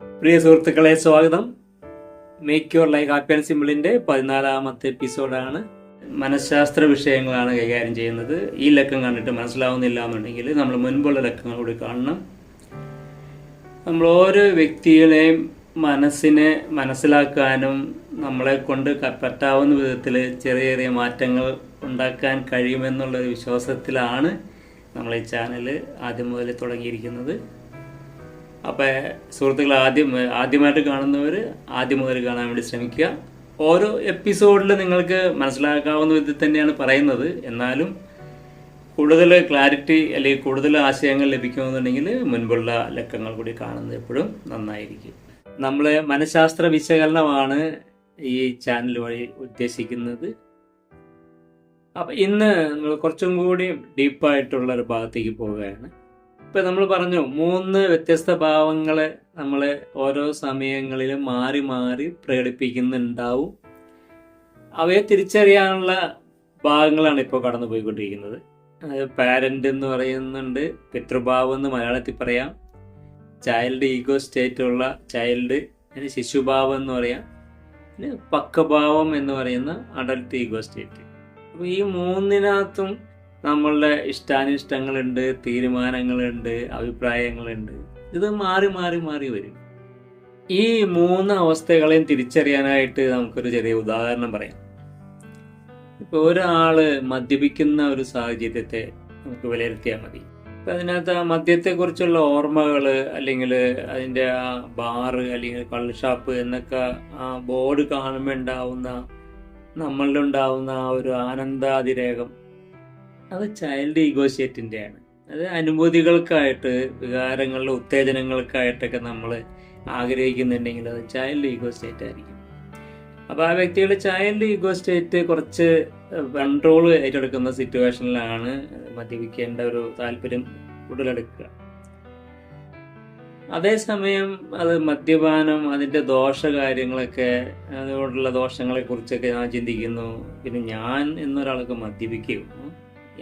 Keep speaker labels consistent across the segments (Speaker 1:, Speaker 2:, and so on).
Speaker 1: പ്രിയ സുഹൃത്തുക്കളെ സ്വാഗതം. Make your life happy and സിമ്പിളിന്റെ പതിനാലാമത്തെ എപ്പിസോഡാണ്. മനഃശാസ്ത്ര വിഷയങ്ങളാണ് കൈകാര്യം ചെയ്യുന്നത്. ഈ ലക്കം കണ്ടിട്ട് മനസ്സിലാവുന്നില്ല എന്നുണ്ടെങ്കിൽ നമ്മൾ മുൻപുള്ള ലക്കങ്ങൾ കൂടി കാണണം. നമ്മൾ ഓരോ വ്യക്തികളെയും മനസ്സിനെ മനസ്സിലാക്കാനും നമ്മളെ കൊണ്ട് പറ്റാവുന്ന വിധത്തിൽ ചെറിയ ചെറിയ മാറ്റങ്ങൾ ഉണ്ടാക്കാൻ കഴിയുമെന്നുള്ള വിശ്വാസത്തിലാണ് നമ്മൾ ഈ ചാനൽ ആദ്യം മുതൽ തുടങ്ങിയിരിക്കുന്നത്. അപ്പോൾ സുഹൃത്തുക്കൾ ആദ്യം ആദ്യമായിട്ട് കാണുന്നവർ ആദ്യം മുതൽ കാണാൻ വേണ്ടി ശ്രമിക്കുക. ഓരോ എപ്പിസോഡിൽ നിങ്ങൾക്ക് മനസ്സിലാക്കാവുന്ന വിധത്തിൽ തന്നെയാണ് പറയുന്നത്. എന്നാലും കൂടുതൽ ക്ലാരിറ്റി അല്ലെങ്കിൽ കൂടുതൽ ആശയങ്ങൾ ലഭിക്കുമെന്നുണ്ടെങ്കിൽ മുൻപുള്ള ലക്കങ്ങൾ കൂടി കാണുന്നത് എപ്പോഴും നന്നായിരിക്കും. നമ്മൾ മനഃശാസ്ത്ര വിശകലനമാണ് ഈ ചാനൽ വഴി ഉദ്ദേശിക്കുന്നത്. അപ്പം ഇന്ന് നമ്മൾ കുറച്ചും കൂടി ഡീപ്പായിട്ടുള്ള ഒരു ഭാഗത്തേക്ക് പോവുകയാണ്. ഇപ്പം നമ്മൾ പറഞ്ഞു മൂന്ന് വ്യത്യസ്ത ഭാവങ്ങളെ നമ്മൾ ഓരോ സമയങ്ങളിലും മാറി മാറി പ്രകടിപ്പിക്കുന്നുണ്ടാവും. അവയെ തിരിച്ചറിയാനുള്ള ഭാഗങ്ങളാണ് ഇപ്പോൾ കടന്നു പോയിക്കൊണ്ടിരിക്കുന്നത് പാരന്റ് എന്ന് പറയുന്നുണ്ട് പിതൃഭാവം എന്ന് മലയാളത്തിൽ പറയാം ചൈൽഡ് ഈഗോ സ്റ്റേറ്റ് ഉള്ള ചൈൽഡ് അതിന് ശിശുഭാവം എന്ന് പറയാം പിന്നെ പക്കഭാവം എന്ന് പറയുന്ന അഡൽട്ട് ഈഗോ സ്റ്റേറ്റ് അപ്പോൾ ഈ മൂന്നിനകത്തും നമ്മളുടെ ഇഷ്ടാനിഷ്ടങ്ങളുണ്ട് തീരുമാനങ്ങളുണ്ട് അഭിപ്രായങ്ങളുണ്ട്. ഇത് മാറി മാറി മാറി വരും. ഈ മൂന്ന് അവസ്ഥകളെയും തിരിച്ചറിയാനായിട്ട് നമുക്കൊരു ചെറിയ ഉദാഹരണം പറയാം. ഇപ്പൊ ഒരാൾ മദ്യപിക്കുന്ന ഒരു സാഹചര്യത്തെ നമുക്ക് വിലയിരുത്തിയാൽ മതി. ഇപ്പൊ അതിനകത്ത് ആ മദ്യത്തെക്കുറിച്ചുള്ള ഓർമ്മകൾ അല്ലെങ്കിൽ അതിന്റെ ആ ബാറ് അല്ലെങ്കിൽ കള്ള് ഷാപ്പ് എന്നൊക്കെ ആ ബോർഡ് കാണുമ്പോൾ ഉണ്ടാവുന്ന നമ്മളിലുണ്ടാവുന്ന ആ ഒരു ആനന്ദാതിരേകം അത് ചൈൽഡ് ഈഗോസ്റ്റേറ്റിന്റെയാണ് അത് അനുഭൂതികൾക്കായിട്ട് വികാരങ്ങളുടെ ഉത്തേജനങ്ങൾക്കായിട്ടൊക്കെ നമ്മൾ ആഗ്രഹിക്കുന്നുണ്ടെങ്കിൽ അത് ചൈൽഡ് ഈഗോ സ്റ്റേറ്റ് ആയിരിക്കും. അപ്പോൾ ആ വ്യക്തിയുടെ ചൈൽഡ് ഈഗോ സ്റ്റേറ്റ് കുറച്ച് കൺട്രോൾ ഏറ്റെടുക്കുന്ന സിറ്റുവേഷനിലാണ് മദ്യപിക്കേണ്ട ഒരു താല്പര്യം ഉടലെടുക്കുക. അതേസമയം അത് മദ്യപാനം അതിന്റെ ദോഷകാര്യങ്ങളൊക്കെ അതുകൊണ്ടുള്ള ദോഷങ്ങളെ കുറിച്ചൊക്കെ ഞാൻ ചിന്തിക്കുന്നു. പിന്നെ ഞാൻ എന്നൊരാൾക്ക് മദ്യപിക്കുന്നു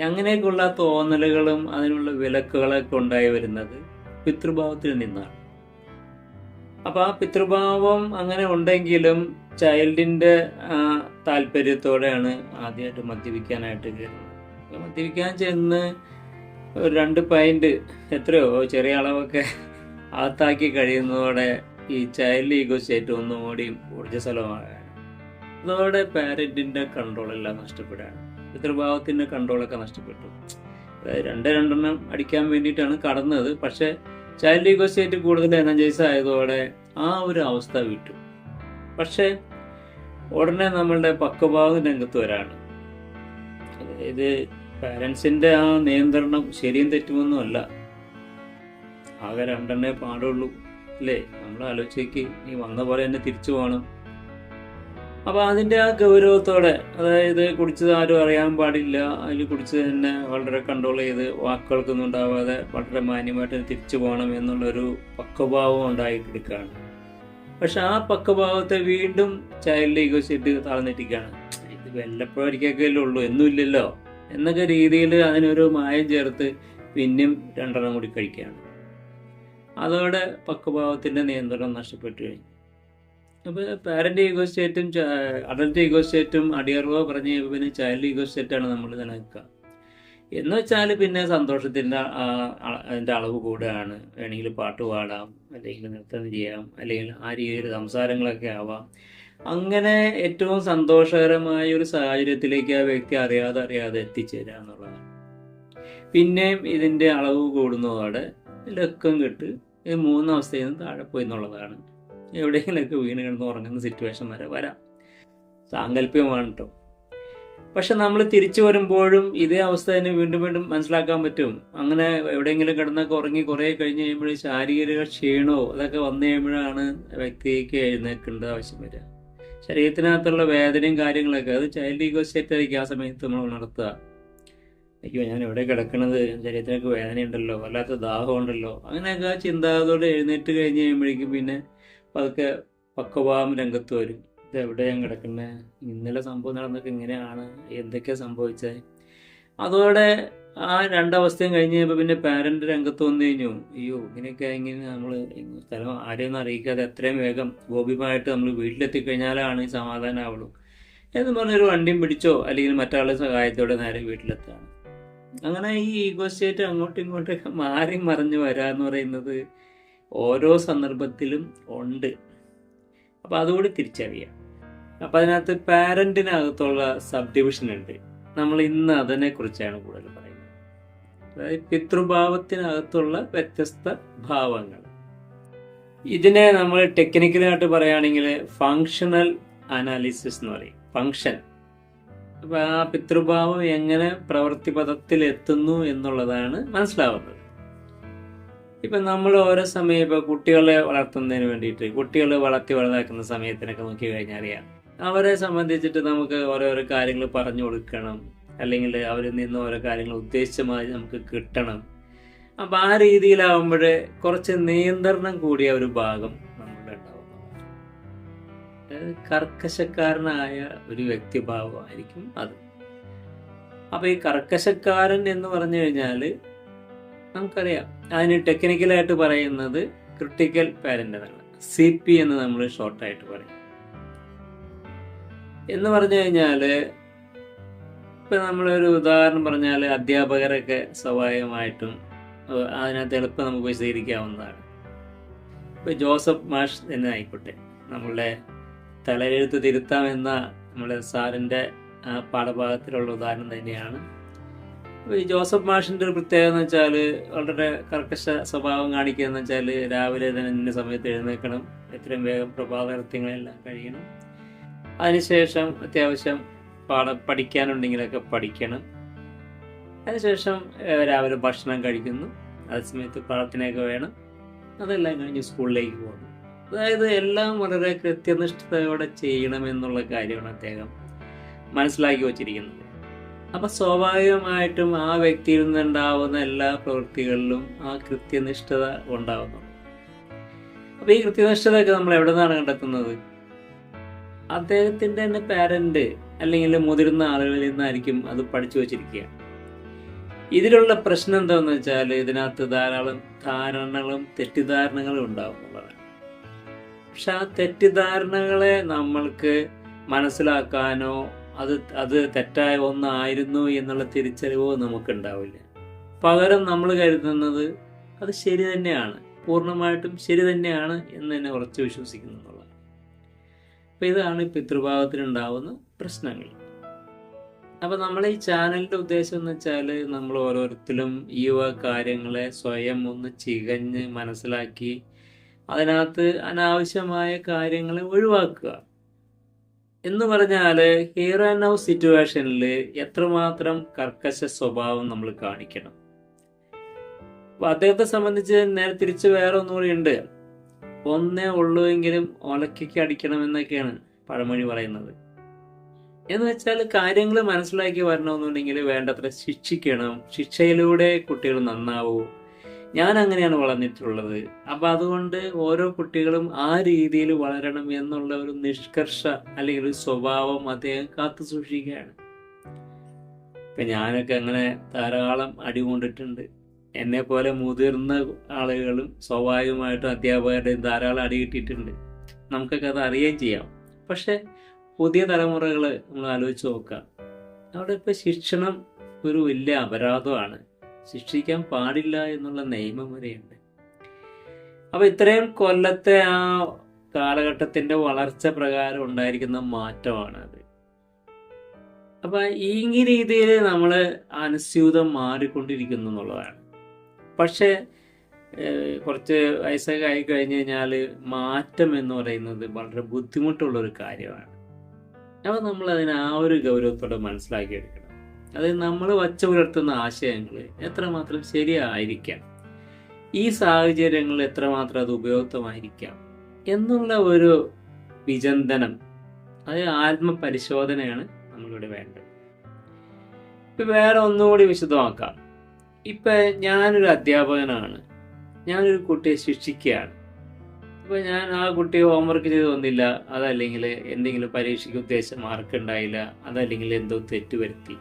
Speaker 1: അങ്ങനെയൊക്കെയുള്ള തോന്നലുകളും അതിനുള്ള വിലക്കുകളൊക്കെ ഉണ്ടായി വരുന്നത് പിതൃഭാവത്തിൽ നിന്നാണ്. അപ്പൊ ആ പിതൃഭാവം അങ്ങനെ ഉണ്ടെങ്കിലും ചൈൽഡിന്റെ ആ, താല്പര്യത്തോടെയാണ് ആദ്യമായിട്ട് മദ്യപിക്കാനായിട്ട് കയറുന്നത്. മദ്യപിക്കാൻ ചെന്ന് ഒരു രണ്ട് പൈന്റ് എത്രയോ ചെറിയ അളവൊക്കെ അകത്താക്കി കഴിയുന്നതോടെ ഈ ചൈൽഡ് ഈഗോ സ്റ്റേറ്റ് ഒന്നുകൂടി ഊർജസ്വലമാകാൻ അതോടെ പാരന്റിന്റെ കൺട്രോളെല്ലാം നഷ്ടപ്പെടുകയാണ്. പിതൃഭാവത്തിന്റെ കൺട്രോളൊക്കെ നഷ്ടപ്പെട്ടു. അതായത് രണ്ട് രണ്ടെണ്ണം അടിക്കാൻ വേണ്ടിയിട്ടാണ് കടന്നത്. പക്ഷേ ചൈൽഡ് ഈഗോ സ്റ്റേറ്റ് കൂടുതൽ എനർജൈസ് ആയതോടെ ആ ഒരു അവസ്ഥ വിട്ടു. പക്ഷേ ഉടനെ നമ്മളുടെ പക്വഭാവം രംഗത്ത് വരാണ്. ഇത് പാരൻസിന്റെ ആ നിയന്ത്രണം ശരിയും തെറ്റുമൊന്നുമല്ല ആകെ രണ്ടെണ്ണേ പാടുള്ളൂ. അല്ലേ? നമ്മൾ ആലോചിക്ക് നീ വന്ന പോലെ തന്നെ തിരിച്ചു പോകണം. അപ്പൊ അതിന്റെ ആ ഗൗരവത്തോടെ അതായത് കുടിച്ചത് ആരും അറിയാൻ പാടില്ല അതിൽ കുടിച്ചത് തന്നെ വളരെ കൺട്രോൾ ചെയ്ത് വാക്കുകൾക്കൊന്നും ഉണ്ടാവാതെ വളരെ മാന്യമായിട്ട് തിരിച്ചു പോകണം എന്നുള്ളൊരു പക്വഭാവം ഉണ്ടായിട്ടെടുക്കുകയാണ് പക്ഷെ ആ പക്വഭാവത്തെ വീണ്ടും ചൈൽഡ് ഈഗോസിറ്റ് തളർന്നിട്ടിരിക്കുകയാണ് ഇത് വല്ലപ്പോഴൊരിക്കൊക്കെ ഉള്ളൂ എന്നൊക്കെ രീതിയിൽ അതിനൊരു മായം ചേർത്ത് പിന്നെയും രണ്ടെണ്ണം കൂടി കഴിക്കുകയാണ്. അതോടെ പക്വഭാവത്തിന്റെ നിയന്ത്രണം നഷ്ടപ്പെട്ടു കഴിഞ്ഞു. അപ്പോൾ പാരന്റ് ഈഗോ സ്റ്റേറ്റും അഡൽട്ട് ഈഗോ സ്റ്റേറ്റും അടിയറവോ പറഞ്ഞ പിന്നെ ചൈൽഡ് ഈഗോ സ്റ്റേറ്റാണ് നമ്മൾ നിലനിൽക്കുക എന്ന് വെച്ചാൽ പിന്നെ സന്തോഷത്തിന്റെ അതിന്റെ അളവ് കൂടുകയാണ് വേണമെങ്കിൽ പാട്ട് പാടാം അല്ലെങ്കിൽ നൃത്തം ചെയ്യാം അല്ലെങ്കിൽ ആ രീതിയിൽ സംസാരങ്ങളൊക്കെ ആവാം. അങ്ങനെ ഏറ്റവും സന്തോഷകരമായ ഒരു സാഹചര്യത്തിലേക്ക് ആ വ്യക്തി അറിയാതെ അറിയാതെ എത്തിച്ചേരുക എന്നുള്ളതാണ്. പിന്നെയും ഇതിന്റെ അളവ് കൂടുന്നതോടെ ലക്കം കെട്ട് ഇത് മൂന്നവസ്ഥയിൽ നിന്ന് താഴെ പോയി എന്നുള്ളതാണ്. എവിടെയെങ്കിലുമൊക്കെ വീണ് കിടന്ന് ഉറങ്ങുന്ന സിറ്റുവേഷൻ വരെ വരാം. സാങ്കല്പികമാണ് കേട്ടോ പക്ഷെ നമ്മൾ തിരിച്ചു വരുമ്പോഴും ഇതേ അവസ്ഥ തന്നെ വീണ്ടും വീണ്ടും മനസ്സിലാക്കാൻ പറ്റും. അങ്ങനെ എവിടെയെങ്കിലും കിടന്നൊക്കെ ഉറങ്ങി കുറേ കഴിഞ്ഞ് കഴിയുമ്പോൾ ശാരീരിക ക്ഷീണമോ അതൊക്കെ വന്നു കഴിയുമ്പോഴാണ് വ്യക്തിക്ക് എഴുന്നേൽക്കേണ്ട ആവശ്യം വരിക. ശരീരത്തിനകത്തുള്ള വേദനയും കാര്യങ്ങളൊക്കെ അത് ചൈൽഡ് ഈഗോ സ്റ്റേറ്റ് ആയിരിക്കും ആ സമയത്ത് നമ്മൾ ഉണർത്തുക. അയ്യോ ഞാൻ എവിടെ കിടക്കണത്? ശരീരത്തിനൊക്കെ വേദനയുണ്ടല്ലോ വല്ലാത്ത ദാഹമുണ്ടല്ലോ. അങ്ങനെയൊക്കെ ആ ചിന്താഗതോടെ എഴുന്നേറ്റ് കഴിഞ്ഞ് കഴിയുമ്പോഴേക്കും പിന്നെ പതുക്കെ പക്വഭാവം രംഗത്ത് വരും. ഇത് എവിടെ കിടക്കുന്നത് ഇന്നലെ സംഭവം നടന്നൊക്കെ ഇങ്ങനെയാണ്. എന്തൊക്കെയാണ് സംഭവിച്ചത് അതോടെ ആ രണ്ടവസ്ഥയും കഴിഞ്ഞ് കഴിഞ്ഞപ്പോൾ പിന്നെ പാരന്റ് രംഗത്ത് വന്നു കഴിഞ്ഞു. അയ്യോ ഇങ്ങനെയൊക്കെ ഇങ്ങനെ നമ്മൾ സ്ഥലം ആരെയൊന്നും അറിയിക്കാതെ എത്രയും വേഗം ഗോപിയുമായിട്ട് നമ്മൾ വീട്ടിലെത്തി കഴിഞ്ഞാലാണ് ഈ സമാധാനമാവുള്ളൂ എന്ന് പറഞ്ഞൊരു വണ്ടിയും പിടിച്ചോ അല്ലെങ്കിൽ മറ്റാളുടെ സഹായത്തോടെ നേരെ വീട്ടിലെത്താണ് അങ്ങനെ ഈ ഈഗോ സ്റ്റേറ്റ് അങ്ങോട്ടും ഇങ്ങോട്ടൊക്കെ മാറി മറിഞ്ഞ് വരാന്ന് പറയുന്നത് ഓരോ സന്ദർഭത്തിലും ഉണ്ട്. അപ്പോൾ അതുകൂടി തിരിച്ചറിയാം. അപ്പോൾ അതിനകത്ത് പാരന്റിനകത്തുള്ള സബ് ഡിവിഷൻ ഉണ്ട്. നമ്മൾ ഇന്ന് അതിനെക്കുറിച്ചാണ് കൂടുതൽ പറയുന്നത്. അതായത് പിതൃഭാവത്തിനകത്തുള്ള വ്യത്യസ്ത ഭാവങ്ങൾ. ഇതിനെ നമ്മൾ ടെക്നിക്കലായിട്ട് പറയുകയാണെങ്കിൽ ഫങ്ഷണൽ അനാലിസിസ് എന്ന് പറയും. ഫങ്ഷൻ അപ്പൊ ആ പിതൃഭാവം എങ്ങനെ പ്രവൃത്തി പദത്തിൽ എത്തുന്നു എന്നുള്ളതാണ് മനസ്സിലാവുന്നത്. ഇപ്പൊ നമ്മൾ ഓരോ സമയം ഇപ്പോൾ കുട്ടികളെ വളർത്തുന്നതിന് വേണ്ടിയിട്ട് കുട്ടികളെ വളർത്തി വലുതാക്കുന്ന സമയത്തിനൊക്കെ നോക്കി കഴിഞ്ഞാൽ അറിയാം. അവരെ സംബന്ധിച്ചിട്ട് നമുക്ക് ഓരോരോ കാര്യങ്ങൾ പറഞ്ഞു കൊടുക്കണം. അല്ലെങ്കിൽ അവരിൽ നിന്ന് ഓരോ കാര്യങ്ങൾ ഉദ്ദേശിച്ചമായി നമുക്ക് കിട്ടണം. അപ്പം ആ രീതിയിലാവുമ്പോൾ കുറച്ച് നിയന്ത്രണം കൂടിയ ഒരു ഭാഗം അതായത് കർക്കശക്കാരനായ ഒരു വ്യക്തിഭാവമായിരിക്കും അത്. അപ്പൊ ഈ കർക്കശക്കാരൻ എന്ന് പറഞ്ഞു കഴിഞ്ഞാൽ നമുക്കറിയാം. അതിന് ടെക്നിക്കലായിട്ട് പറയുന്നത് ക്രിട്ടിക്കൽ പാരന്റ് എന്നാണ്. സി പി എന്ന് നമ്മൾ ഷോർട്ടായിട്ട് പറയും. എന്ന് പറഞ്ഞു കഴിഞ്ഞാൽ ഇപ്പൊ നമ്മളൊരു ഉദാഹരണം പറഞ്ഞാൽ അധ്യാപകരൊക്കെ സ്വാഭാവികമായിട്ടും അതിനകത്ത് എളുപ്പം നമുക്ക് വിശദീകരിക്കാവുന്നതാണ്. ഇപ്പൊ ജോസഫ് മാഷ് തന്നെ ആയിക്കോട്ടെ നമ്മളുടെ തലയെഴുത്ത് തിരുത്താം എന്ന നമ്മുടെ സാറിന്റെ ആ പാഠഭാഗത്തിലുള്ള ഉദാഹരണം തന്നെയാണ് ഈ ജോസഫ് മാഷിന്റെ ഒരു പ്രത്യേകത എന്ന് വെച്ചാൽ വളരെ കർക്കശ സ്വഭാവം കാണിക്കുക എന്ന് വെച്ചാൽ രാവിലെ തന്നെ ഇന്ന സമയത്ത് എഴുന്നേൽക്കണം. എത്രയും വേഗം പ്രഭാതകൃത്യങ്ങളെല്ലാം കഴിയണം. അതിനുശേഷം അത്യാവശ്യം പാട പഠിക്കാനുണ്ടെങ്കിലൊക്കെ പഠിക്കണം. അതിനുശേഷം രാവിലെ ഭക്ഷണം കഴിക്കുന്നു. അതേ സമയത്ത് പ്രാർത്ഥനയൊക്കെ വേണം. അതെല്ലാം കഴിഞ്ഞ് സ്കൂളിലേക്ക് പോകണം അതായത് എല്ലാം വളരെ കൃത്യനിഷ്ഠതയോടെ ചെയ്യണമെന്നുള്ള കാര്യമാണ് അദ്ദേഹം മനസ്സിലാക്കി വച്ചിരിക്കുന്നത്. അപ്പൊ സ്വാഭാവികമായിട്ടും ആ വ്യക്തിയിൽ നിന്നുണ്ടാവുന്ന എല്ലാ പ്രവൃത്തികളിലും ആ കൃത്യനിഷ്ഠത ഉണ്ടാവുന്നു. അപ്പൊ ഈ കൃത്യനിഷ്ഠതയൊക്കെ നമ്മൾ എവിടെ നിന്നാണ് കണ്ടെത്തുന്നത്? അദ്ദേഹത്തിന്റെ തന്നെ പാരന്റ് അല്ലെങ്കിൽ മുതിർന്ന ആളുകളിൽ നിന്നായിരിക്കും അത് പഠിച്ചു വച്ചിരിക്കുക ഇതിലുള്ള പ്രശ്നം എന്താണെന്ന് വെച്ചാൽ ഇതിനകത്ത് ധാരാളം ധാരണകളും തെറ്റിദ്ധാരണകളും ഉണ്ടാവുന്നതാണ് പക്ഷെ ആ തെറ്റിദ്ധാരണകളെ നമ്മൾക്ക് മനസ്സിലാക്കാനോ അത് അത് തെറ്റായ ഒന്നായിരുന്നു എന്നുള്ള തിരിച്ചറിവോ നമുക്കുണ്ടാവില്ല. പകരം നമ്മൾ കരുതുന്നത് അത് ശരി തന്നെയാണ്. പൂർണമായിട്ടും ശരി തന്നെയാണ് എന്ന് തന്നെ ഉറച്ചു വിശ്വസിക്കുന്നു എന്നുള്ളത് അപ്പം ഇതാണ് പിതൃഭാവത്തിനുണ്ടാവുന്ന പ്രശ്നങ്ങൾ. അപ്പം നമ്മൾ ഈ ചാനലിന്റെ ഉദ്ദേശം എന്ന് വെച്ചാൽ നമ്മൾ ഓരോരുത്തരും ഈ കാര്യങ്ങളെ സ്വയം ഒന്ന് ചികഞ്ഞ് മനസ്സിലാക്കി അതിനകത്ത് അനാവശ്യമായ കാര്യങ്ങളെ ഒഴിവാക്കുക. എന്ന് പറഞ്ഞാൽ ഹിയർ ആൻഡ് നൗ സിറ്റുവേഷനിൽ എത്രമാത്രം കർക്കശ സ്വഭാവം നമ്മൾ കാണിക്കണം. അപ്പൊ അദ്ദേഹത്തെ സംബന്ധിച്ച് നേരെ തിരിച്ച് വേറെ ഒന്നുകൂടി ഉണ്ട്. ഒന്നേ ഉള്ളൂ എങ്കിലും ഒലക്കയ്ക്ക് അടിക്കണം എന്നൊക്കെയാണ് പഴമൊഴി പറയുന്നത്. എന്ന് വെച്ചാൽ കാര്യങ്ങൾ മനസ്സിലാക്കി വരണമെന്നുണ്ടെങ്കിൽ വേണ്ടത്ര ശിക്ഷിക്കണം. ശിക്ഷയിലൂടെ കുട്ടികൾ നന്നാവൂ. ഞാൻ അങ്ങനെയാണ് വളർന്നിട്ടുള്ളത്. അപ്പൊ അതുകൊണ്ട് ഓരോ കുട്ടികളും ആ രീതിയിൽ വളരണം എന്നുള്ള ഒരു നിഷ്കർഷ അല്ലെങ്കിൽ ഒരു സ്വഭാവം അദ്ദേഹം കാത്തു സൂക്ഷിക്കുകയാണ്. ഇപ്പൊ ഞാനൊക്കെ അങ്ങനെ ധാരാളം അടി കൊണ്ടിട്ടുണ്ട്. എന്നെ പോലെ മുതിർന്ന ആളുകളും സ്വാഭാവികമായിട്ടും അധ്യാപകരുടെയും ധാരാളം അടി കിട്ടിയിട്ടുണ്ട്. നമുക്കൊക്കെ അത് അറിയുകയും ചെയ്യാം. പക്ഷെ പുതിയ തലമുറകൾ നമ്മൾ ആലോചിച്ച് നോക്കാം അവിടെ ഇപ്പൊ ശിക്ഷണം ഒരു വലിയ അപരാധമാണ്. ശിക്ഷിക്കാൻ പാടില്ല എന്നുള്ള നിയമം വരെയുണ്ട്. അപ്പൊ ഇത്രയും കൊല്ലത്തെ ആ കാലഘട്ടത്തിന്റെ വളർച്ച പ്രകാരം ഉണ്ടായിരിക്കുന്ന മാറ്റമാണ് അത്. അപ്പൊ ഈ രീതിയിൽ നമ്മൾ അനുസ്യൂതം മാറിക്കൊണ്ടിരിക്കുന്നു എന്നുള്ളതാണ്. പക്ഷേ കുറച്ച് വയസ്സൊക്കെ ആയി കഴിഞ്ഞ് കഴിഞ്ഞാൽ മാറ്റം എന്ന് പറയുന്നത് വളരെ ബുദ്ധിമുട്ടുള്ള ഒരു കാര്യമാണ്. അപ്പോൾ നമ്മൾ അതിനെ ആ ഒരു ഗൗരവത്തോടെ മനസ്സിലാക്കിയെടുക്കണം. അത് നമ്മൾ വച്ച പുലർത്തുന്ന ആശയങ്ങൾ എത്രമാത്രം ശരിയായിരിക്കാം? ഈ സാഹചര്യങ്ങളിൽ എത്രമാത്രം അത് ഉപയോഗമായിരിക്കാം എന്നുള്ള ഒരു വിചന്തനം അതായത് ആത്മപരിശോധനയാണ് നമ്മളിവിടെ വേണ്ടത്. ഇപ്പം വേറെ ഒന്നുകൂടി വിശദമാക്കാം. ഇപ്പം ഞാനൊരു അധ്യാപകനാണ്. ഞാനൊരു കുട്ടിയെ ശിക്ഷിക്കുകയാണ്. ഇപ്പം ഞാൻ ആ കുട്ടി ഹോംവർക്ക് ചെയ്ത് വന്നില്ല അതല്ലെങ്കിൽ എന്തെങ്കിലും പരീക്ഷയ്ക്ക് ഉദ്ദേശം മാർക്ക് ഉണ്ടായില്ല അതല്ലെങ്കിൽ എന്തോ തെറ്റ് വരുത്തി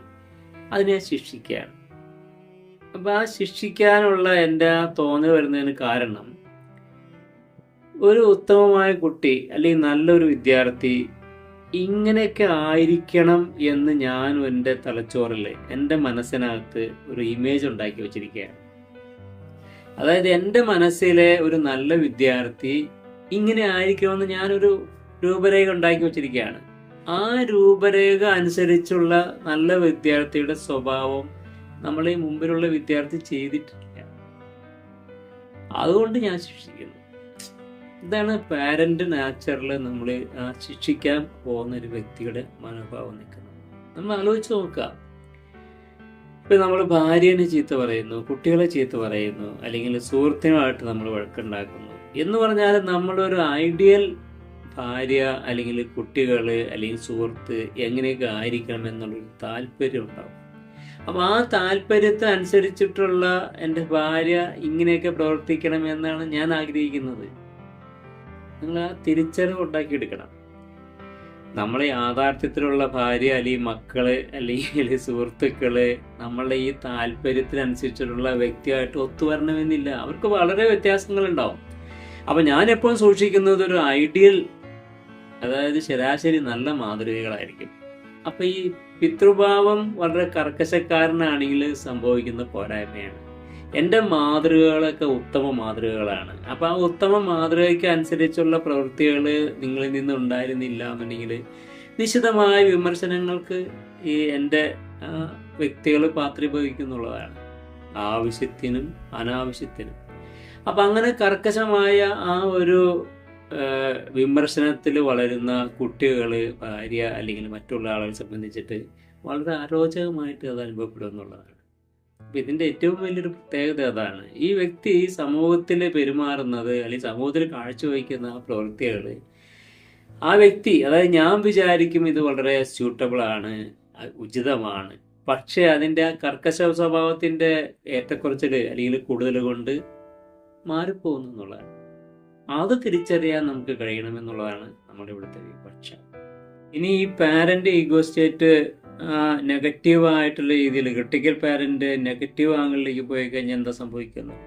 Speaker 1: അതിനെ ശിക്ഷിക്കുകയാണ് അപ്പം ആ ശിക്ഷിക്കാനുള്ള എന്റെ തോന്നൽ വരുന്നതിന് കാരണം ഒരു ഉത്തമമായ കുട്ടി അല്ലെങ്കിൽ നല്ലൊരു വിദ്യാർത്ഥി ഇങ്ങനെയൊക്കെ ആയിരിക്കണം എന്ന് ഞാൻ എന്റെ തലച്ചോറിൽ എന്റെ മനസ്സിനകത്ത് ഒരു ഇമേജ് ഉണ്ടാക്കി വെച്ചിരിക്കുകയാണ്. അതായത് എന്റെ മനസ്സിലെ ഒരു നല്ല വിദ്യാർത്ഥി ഇങ്ങനെ ആയിരിക്കുമെന്ന് ഞാനൊരു രൂപരേഖ ഉണ്ടാക്കി വെച്ചിരിക്കുകയാണ്. ആ രൂപരേഖ അനുസരിച്ചുള്ള നല്ല വിദ്യാർത്ഥിയുടെ സ്വഭാവം നമ്മൾ ഈ മുമ്പിലുള്ള വിദ്യാർത്ഥി ചെയ്തിട്ടില്ല. അതുകൊണ്ട് ഞാൻ ശിക്ഷിക്കുന്നു. ഇതാണ് പാരന്റ് നാച്ചറിൽ നമ്മൾ ശിക്ഷിക്കാൻ പോകുന്ന ഒരു വ്യക്തിയുടെ മനോഭാവം നിൽക്കുന്നത്. നമ്മൾ ആലോചിച്ച് നോക്കുക. ഇപ്പൊ നമ്മൾ ഭാര്യനെ ചീത്ത പറയുന്നു കുട്ടികളെ ചീത്ത പറയുന്നു അല്ലെങ്കിൽ സുഹൃത്തിനുമായിട്ട് നമ്മൾ വഴക്കുണ്ടാക്കുന്നു എന്ന് പറഞ്ഞാൽ നമ്മളൊരു ഐഡിയൽ ഭാര്യ അല്ലെങ്കിൽ കുട്ടികൾ അല്ലെങ്കിൽ സുഹൃത്ത് എങ്ങനെയൊക്കെ ആയിരിക്കണം എന്നുള്ളൊരു താല്പര്യം ഉണ്ടാവും. അപ്പം ആ താല്പര്യത്തെ അനുസരിച്ചിട്ടുള്ള എന്റെ ഭാര്യ ഇങ്ങനെയൊക്കെ പ്രവർത്തിക്കണം എന്നാണ് ഞാൻ ആഗ്രഹിക്കുന്നത്. നിങ്ങൾ ആ തിരിച്ചറിവ് ഉണ്ടാക്കിയെടുക്കണം. നമ്മളെ യാഥാർത്ഥ്യത്തിലുള്ള ഭാര്യ അല്ലെങ്കിൽ മക്കൾ അല്ലെങ്കിൽ സുഹൃത്തുക്കൾ നമ്മളുടെ ഈ താല്പര്യത്തിനനുസരിച്ചിട്ടുള്ള വ്യക്തിയായിട്ട് ഒത്തുവരണമെന്നില്ല. അവർക്ക് വളരെ വ്യത്യാസങ്ങളുണ്ടാവും. അപ്പം ഞാൻ എപ്പോഴും സൂക്ഷിക്കുന്നത് ഒരു ഐഡിയൽ അതായത് ശരാശരി നല്ല മാതൃകകളായിരിക്കും. അപ്പൊ ഈ പിതൃഭാവം വളരെ കർക്കശക്കാരനാണെങ്കിൽ സംഭവിക്കുന്ന പോരായ്മയാണ്. എന്റെ മാതൃകകളൊക്കെ ഉത്തമ മാതൃകകളാണ്. അപ്പൊ ആ ഉത്തമ മാതൃകയ്ക്ക് അനുസരിച്ചുള്ള പ്രവൃത്തികൾ നിങ്ങളിൽ നിന്ന് ഉണ്ടായിരുന്നില്ല എന്നുണ്ടെങ്കിൽ നിശിതമായ വിമർശനങ്ങൾക്ക് ഈ എന്റെ വ്യക്തികൾ പാത്രീഭവിക്കുന്നുള്ളതാണ്. ആവശ്യത്തിനും അനാവശ്യത്തിനും. അപ്പൊ അങ്ങനെ കർക്കശമായ ആ ഒരു വിമർശനത്തിൽ വളരുന്ന കുട്ടികൾ ഭാര്യ അല്ലെങ്കിൽ മറ്റുള്ള ആളുകളെ സംബന്ധിച്ചിട്ട് വളരെ അരോചകമായിട്ട് അത് അനുഭവപ്പെടും എന്നുള്ളതാണ്. അപ്പം ഇതിന്റെ ഏറ്റവും വലിയൊരു പ്രത്യേകത അതാണ്. ഈ വ്യക്തി സമൂഹത്തിൽ പെരുമാറുന്നത് അല്ലെങ്കിൽ സമൂഹത്തിൽ കാഴ്ചവെക്കുന്ന ആ പ്രവൃത്തികൾ ആ വ്യക്തി അതായത് ഞാൻ വിചാരിക്കും ഇത് വളരെ സ്യൂട്ടബിൾ ആണ് ഉചിതമാണ്. പക്ഷേ അതിന്റെ ആ കർക്കശ സ്വഭാവത്തിന്റെ ഏറ്റക്കുറച്ചിൽ അല്ലെങ്കിൽ കൂടുതൽ കൊണ്ട് മാറിപ്പോകുന്നു എന്നുള്ളതാണ്. അത് തിരിച്ചറിയാൻ നമുക്ക് കഴിയണമെന്നുള്ളതാണ് നമ്മുടെ ഇവിടുത്തെ വിപക്ഷം ഇനി ഈ പാരന്റ് ഈഗോ സ്റ്റേറ്റ് നെഗറ്റീവ് ആയിട്ടുള്ള രീതിയിൽ ക്രിട്ടിക്കൽ പാരന്റ് നെഗറ്റീവ് ആംഗിളിലേക്ക് പോയി കഴിഞ്ഞാൽ എന്താ സംഭവിക്കുന്നത്?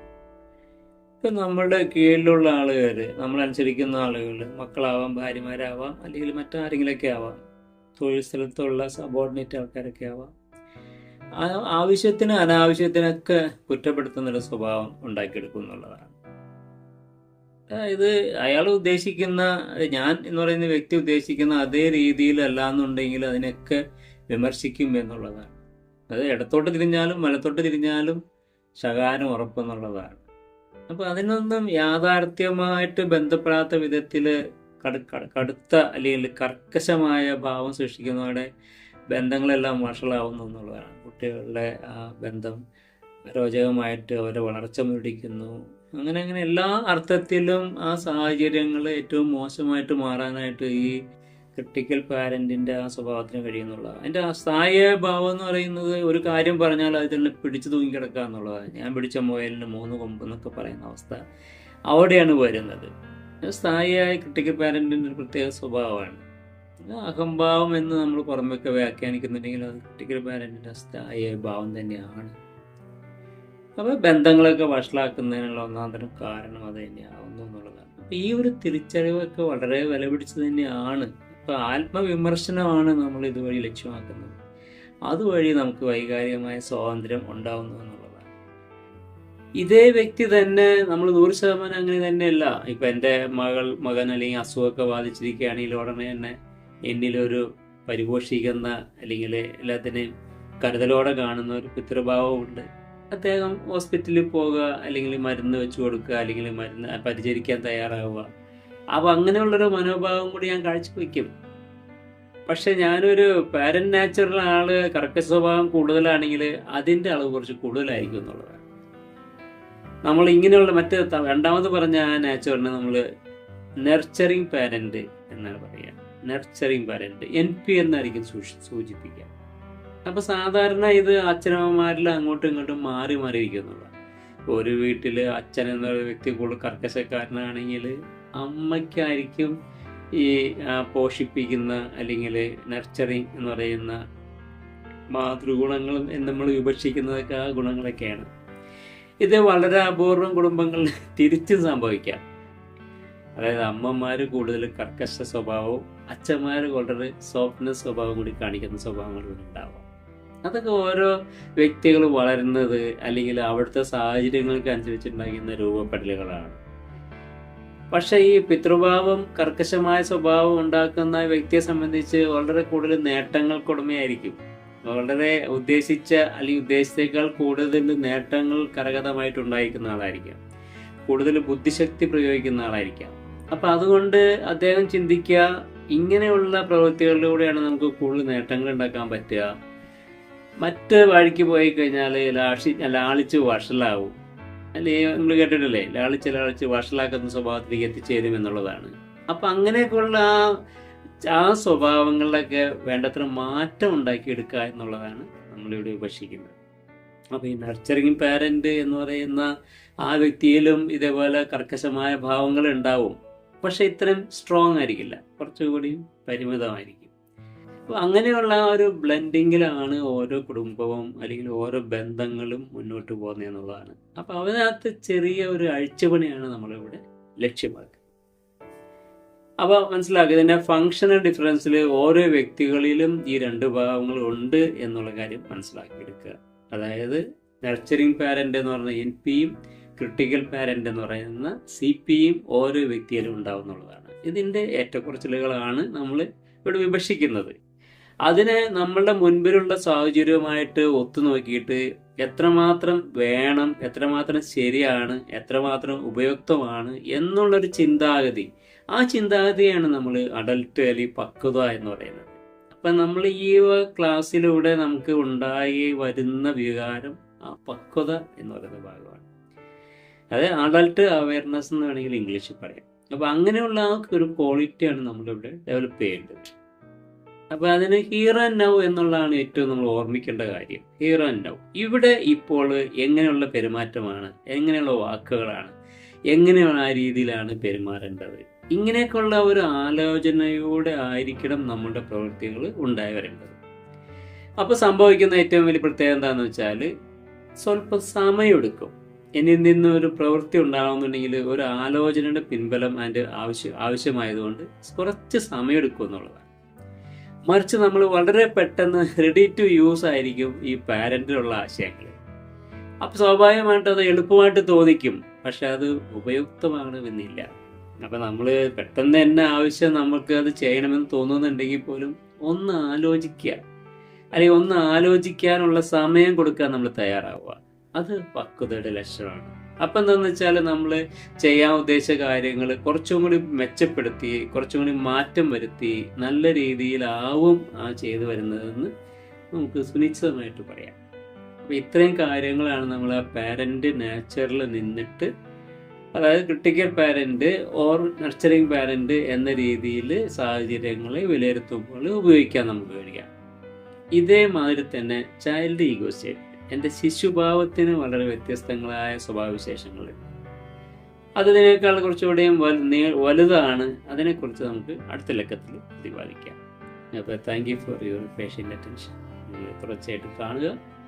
Speaker 1: ഇപ്പം നമ്മുടെ കീഴിലുള്ള ആളുകൾ നമ്മളനുസരിക്കുന്ന ആളുകൾ മക്കളാവാം ഭാര്യമാരാവാം അല്ലെങ്കിൽ മറ്റാരെങ്കിലൊക്കെ ആവാം തൊഴിൽ സ്ഥലത്തുള്ള സബോർഡിനേറ്റ് ആൾക്കാരൊക്കെ ആവാം. ആവശ്യത്തിന് അനാവശ്യത്തിനൊക്കെ കുറ്റപ്പെടുത്തുന്നൊരു സ്വഭാവം ഉണ്ടാക്കിയെടുക്കും എന്നുള്ളതാണ്. ഇത് അയാൾ ഉദ്ദേശിക്കുന്ന ഞാൻ എന്ന് പറയുന്ന വ്യക്തി ഉദ്ദേശിക്കുന്ന അതേ രീതിയിലല്ല എന്നുണ്ടെങ്കിൽ അതിനൊക്കെ വിമർശിക്കും എന്നുള്ളതാണ്. അത് ഇടത്തോട്ട് തിരിഞ്ഞാലും വലത്തോട്ട് തിരിഞ്ഞാലും ശകാരം ഉറപ്പെന്നുള്ളതാണ്. അപ്പോൾ അതിനൊന്നും യാഥാർത്ഥ്യമായിട്ട് ബന്ധപ്പെടാത്ത വിധത്തിൽ കടുത്ത അല്ലെങ്കിൽ കർക്കശമായ ഭാവം സൃഷ്ടിക്കുന്നതോടെ ബന്ധങ്ങളെല്ലാം വഷളാവുന്നു എന്നുള്ളതാണ്. കുട്ടികളുടെ ആ ബന്ധം അരോചകമായിട്ട് അവരെ വളർച്ച മുരടിക്കുന്നു. അങ്ങനെ അങ്ങനെ എല്ലാ അർത്ഥത്തിലും ആ സാഹചര്യങ്ങൾ ഏറ്റവും മോശമായിട്ട് മാറാനായിട്ട് ഈ ക്രിട്ടിക്കൽ പാരന്റിന്റെ ആ സ്വഭാവത്തിന് കഴിയുന്നുള്ള അതിന്റെ ആ സ്ഥായ ഭാവം എന്ന് പറയുന്നത് ഒരു കാര്യം പറഞ്ഞാൽ അത് തന്നെ പിടിച്ചു തൂങ്ങിക്കിടക്കുക എന്നുള്ളതാണ് ഞാൻ പിടിച്ച മൊബൈലിന് മൂന്ന് കൊമ്പ് എന്നൊക്കെ പറയുന്ന അവസ്ഥ അവിടെയാണ് വരുന്നത്. സ്ഥായിയായ ക്രിട്ടിക്കൽ പാരന്റിന്റെ ഒരു പ്രത്യേക സ്വഭാവമാണ്. അഹംഭാവം എന്ന് നമ്മൾ പുറമൊക്കെ വ്യാഖ്യാനിക്കുന്നുണ്ടെങ്കിൽ അത് ക്രിട്ടിക്കൽ പാരന്റിന്റെ സ്ഥായിയായ ഭാവം തന്നെയാണ്. അപ്പോൾ ബന്ധങ്ങളൊക്കെ വഷളാക്കുന്നതിനുള്ള ഒന്നാം തരം കാരണം അത് തന്നെയാവുന്നു എന്നുള്ളതാണ്. അപ്പം ഈ ഒരു തിരിച്ചറിവൊക്കെ വളരെ വില പിടിച്ചത് തന്നെയാണ്. ഇപ്പം ആത്മവിമർശനമാണ് നമ്മൾ ഇതുവഴി ലക്ഷ്യമാക്കുന്നത്. അതുവഴി നമുക്ക് വൈകാരികമായ സ്വാതന്ത്ര്യം ഉണ്ടാവുന്നു എന്നുള്ളതാണ്. ഇതേ വ്യക്തി തന്നെ നമ്മൾ നൂറ് ശതമാനം അങ്ങനെ തന്നെയല്ല. ഇപ്പം എന്റെ മകൾ മകൻ അല്ലെങ്കിൽ അസുഖമൊക്കെ ബാധിച്ചിരിക്കുകയാണെങ്കിൽ ഉടനെ തന്നെ എന്നിലൊരു പരിപോഷിക്കുന്ന അല്ലെങ്കിൽ എല്ലാത്തിനെയും കരുതലോടെ കാണുന്ന ഒരു പിതൃഭാവമുണ്ട്. അദ്ദേഹം ഹോസ്പിറ്റലിൽ പോകുക അല്ലെങ്കിൽ മരുന്ന് വെച്ച് കൊടുക്കുക അല്ലെങ്കിൽ മരുന്ന് പരിചരിക്കാൻ തയ്യാറാവുക. അപ്പോൾ അങ്ങനെയുള്ളൊരു മനോഭാവം കൂടി ഞാൻ കാഴ്ചവെക്കും. പക്ഷെ ഞാനൊരു പാരന്റ് നാച്ചുറൽ ആൾ കറക്റ്റ് സ്വഭാവം കൂടുതലാണെങ്കിൽ അതിന്റെ അളവ് കുറച്ച് കൂടുതലായിരിക്കും എന്നുള്ളതാണ്. നമ്മൾ ഇങ്ങനെയുള്ള മറ്റ് രണ്ടാമത് പറഞ്ഞ ആ നാച്ചുറലിനെ നമ്മൾ നെർച്ചറിങ് പാരന്റ് എന്നാണ് പറയുക. നെർച്ചറിങ് പാരന്റ് എൻ പി എന്നായിരിക്കും സൂചിപ്പിക്കുക. അപ്പൊ സാധാരണ ഇത് അച്ഛനമ്മമാരിൽ അങ്ങോട്ടും ഇങ്ങോട്ടും മാറി മാറിയിരിക്കുന്നുള്ള ഒരു വീട്ടിൽ അച്ഛൻ എന്നൊരു വ്യക്തി കൂടുതൽ കർക്കശക്കാരനാണെങ്കിൽ അമ്മയ്ക്കായിരിക്കും ഈ പോഷിപ്പിക്കുന്ന അല്ലെങ്കിൽ നർച്ചറിങ് എന്ന് പറയുന്ന മാതൃഗുണങ്ങളും നമ്മൾ വിഭക്ഷിക്കുന്നതൊക്കെ ആ ഗുണങ്ങളൊക്കെയാണ്. ഇത് വളരെ അപൂർവം കുടുംബങ്ങളിൽ തിരിച്ചും സംഭവിക്കാം. അതായത് അമ്മമാർ കൂടുതൽ കർക്കശ സ്വഭാവവും അച്ഛന്മാർ വളരെ സോഫ്റ്റ്നെസ് സ്വഭാവം കൂടി കാണിക്കുന്ന സ്വഭാവങ്ങളും ഉണ്ടാവാം. അതൊക്കെ ഓരോ വ്യക്തികൾ വളരുന്നത് അല്ലെങ്കിൽ അവിടുത്തെ സാഹചര്യങ്ങൾക്ക് അനുസരിച്ചുണ്ടാകുന്ന രൂപപ്പെടലുകളാണ്. പക്ഷെ ഈ പിതൃഭാവം കർക്കശമായ സ്വഭാവം ഉണ്ടാക്കുന്ന വ്യക്തിയെ സംബന്ധിച്ച് വളരെ കൂടുതൽ നേട്ടങ്ങൾക്കുടമയായിരിക്കും വളരെ ഉദ്ദേശിച്ച അല്ലെങ്കിൽ ഉദ്ദേശിച്ചേക്കാൾ കൂടുതൽ നേട്ടങ്ങൾ കരഗതമായിട്ട് ഉണ്ടായിരിക്കുന്ന ആളായിരിക്കാം. കൂടുതൽ ബുദ്ധിശക്തി പ്രയോഗിക്കുന്ന ആളായിരിക്കാം. അപ്പൊ അതുകൊണ്ട് അദ്ദേഹം ചിന്തിക്കുക ഇങ്ങനെയുള്ള പ്രവൃത്തികളിലൂടെയാണ് നമുക്ക് കൂടുതൽ നേട്ടങ്ങൾ ഉണ്ടാക്കാൻ പറ്റുക. മറ്റ് വഴിക്ക് പോയി കഴിഞ്ഞാൽ ലാഷി ലാളിച്ച് വഷളാവും. അല്ലേ? നിങ്ങൾ കേട്ടിട്ടില്ലേ? ലാളിച്ച് ലാളിച്ച് വഷളാക്കുന്ന സ്വഭാവത്തിലേക്ക് എത്തിച്ചേരും എന്നുള്ളതാണ്. അപ്പം അങ്ങനെയൊക്കെയുള്ള ആ ആ സ്വഭാവങ്ങളിലൊക്കെ വേണ്ടത്ര മാറ്റം ഉണ്ടാക്കിയെടുക്കുക എന്നുള്ളതാണ് നമ്മളിവിടെ ഉപേക്ഷിക്കുന്നത്. അപ്പോൾ ഈ നർച്ചറിങ് പാരന്റ് എന്ന് പറയുന്ന ആ വ്യക്തിയിലും ഇതേപോലെ കർക്കശമായ ഭാവങ്ങൾ ഉണ്ടാവും. പക്ഷെ ഇത്രയും സ്ട്രോങ് ആയിരിക്കില്ല. കുറച്ചുകൂടി പരിമിതമായിരിക്കും. അപ്പോൾ അങ്ങനെയുള്ള ഒരു ബ്ലെൻഡിങ്ങിലാണ് ഓരോ കുടുംബവും അല്ലെങ്കിൽ ഓരോ ബന്ധങ്ങളും മുന്നോട്ട് പോകുന്നത് എന്നുള്ളതാണ്. അപ്പോൾ അതിനകത്ത് ചെറിയ ഒരു അഴിച്ചുപണിയാണ് നമ്മളിവിടെ ലക്ഷ്യമാക്കുക അപ്പോൾ മനസ്സിലാക്കുക ഇതിന്റെ ഫങ്ഷണൽ ഡിഫറൻസിൽ ഓരോ വ്യക്തികളിലും ഈ രണ്ട് ഭാഗങ്ങൾ ഉണ്ട് എന്നുള്ള കാര്യം മനസ്സിലാക്കിയെടുക്കുക. അതായത് നർച്ചറിങ് പാരന്റ് എന്ന് പറയുന്ന എൻ പിയും ക്രിട്ടിക്കൽ പാരന്റ് എന്ന് പറയുന്ന സി പിയും ഓരോ വ്യക്തിയിലും ഉണ്ടാവുന്നുള്ളതാണ്. ഇതിന്റെ ഏറ്റക്കുറച്ചിലുകളാണ് നമ്മൾ ഇവിടെ വിഭജിക്കുന്നത് അതിനെ നമ്മളുടെ മുൻപിലുള്ള സാഹചര്യവുമായിട്ട് ഒത്തുനോക്കിയിട്ട് എത്രമാത്രം വേണം എത്രമാത്രം ശരിയാണ് എത്രമാത്രം ഉപയുക്തമാണ് എന്നുള്ളൊരു ചിന്താഗതി. ആ ചിന്താഗതിയാണ് നമ്മൾ അഡൽട്ട് അല്ലെങ്കിൽ പക്വത എന്ന് പറയുന്നത്. അപ്പം നമ്മൾ ഈ ക്ലാസ്സിലൂടെ നമുക്ക് ഉണ്ടായി വരുന്ന വികാരം ആ പക്വത എന്ന് പറയുന്ന ഭാഗമാണ്. അതായത് അഡൽട്ട് അവയർനെസ് എന്ന് വേണമെങ്കിൽ ഇംഗ്ലീഷിൽ പറയാം. അപ്പം അങ്ങനെയുള്ള ആ ഒരു ക്വാളിറ്റിയാണ് നമ്മളിവിടെ ഡെവലപ്പ് ചെയ്യേണ്ടത്. അപ്പൊ അതിന് ഹീറോ നൗ എന്നുള്ളതാണ് ഏറ്റവും നമ്മൾ ഓർമ്മിക്കേണ്ട കാര്യം. ഹീറോ നൗ ഇവിടെ ഇപ്പോൾ എങ്ങനെയുള്ള പെരുമാറ്റമാണ്? എങ്ങനെയുള്ള വാക്കുകളാണ്? എങ്ങനെയാണ് ആ രീതിയിലാണ് പെരുമാറേണ്ടത്? ഇങ്ങനെയൊക്കെയുള്ള ഒരു ആലോചനയോടെ ആയിരിക്കണം നമ്മുടെ പ്രവൃത്തികൾ ഉണ്ടായി വരേണ്ടത്. അപ്പൊ സംഭവിക്കുന്ന ഏറ്റവും വലിയ പ്രത്യേകത എന്താണെന്ന് വെച്ചാൽ സ്വല്പം സമയമെടുക്കും. എന്നിൽ നിന്ന് ഒരു പ്രവൃത്തി ഉണ്ടാകണമെന്നുണ്ടെങ്കിൽ ഒരു ആലോചനയുടെ പിൻബലം അതിന്റെ ആവശ്യം ആവശ്യമായതുകൊണ്ട് കുറച്ച് സമയമെടുക്കും എന്നുള്ളതാണ്. മറിച്ച് നമ്മൾ വളരെ പെട്ടെന്ന് റെഡി ടു യൂസ് ആയിരിക്കും ഈ പാരന്റിലുള്ള ആശയങ്ങൾ. അപ്പം സ്വാഭാവികമായിട്ട് അത് എളുപ്പമായിട്ട് തോന്നിക്കും പക്ഷെ അത് ഉപയുക്തമാകണമെന്നില്ല. അപ്പം നമ്മൾ പെട്ടെന്ന് തന്നെ ആവശ്യം നമുക്ക് അത് ചെയ്യണമെന്ന് തോന്നുന്നുണ്ടെങ്കിൽ പോലും ഒന്ന് ആലോചിക്കുക. അല്ലെങ്കിൽ ഒന്ന് ആലോചിക്കാനുള്ള സമയം കൊടുക്കാൻ നമ്മൾ തയ്യാറാവുക. അത് പക്വതയുടെ ലക്ഷണമാണ് അപ്പം എന്താണെന്ന് വെച്ചാൽ നമ്മൾ ചെയ്യാൻ ഉദ്ദേശിച്ച കാര്യങ്ങൾ കുറച്ചും കൂടി മെച്ചപ്പെടുത്തി കുറച്ചും കൂടി മാറ്റം വരുത്തി നല്ല രീതിയിലാവും ആ ചെയ്തു വരുന്നതെന്ന് നമുക്ക് സുനിശ്ചിതമായിട്ട് പറയാം. അപ്പം ഇത്രയും കാര്യങ്ങളാണ് നമ്മൾ ആ പാരന്റ് നാച്ചുറൽ നിന്നിട്ട് അതായത് critical parent or nurturing parent എന്ന രീതിയിൽ സാഹചര്യങ്ങളെ വിലയിരുത്തുമ്പോൾ ഉപയോഗിക്കാൻ നമുക്ക് കഴിയാം ഇതേമാതിരി തന്നെ ചൈൽഡ് ഈഗോ സ്റ്റേറ്റ് എന്റെ ശിശുഭാവത്തിന് വളരെ വ്യത്യസ്തങ്ങളായ സ്വഭാവവിശേഷങ്ങളുണ്ട് അതിനേക്കാൾ കുറച്ചുകൂടെയും വലുതാണ്. അതിനെക്കുറിച്ച് നമുക്ക് അടുത്ത ലക്കത്തിൽ പ്രതിപാദിക്കാം. അപ്പോൾ thank you for your patient attention നിങ്ങൾ തുടർച്ചയായിട്ട് കാണുക.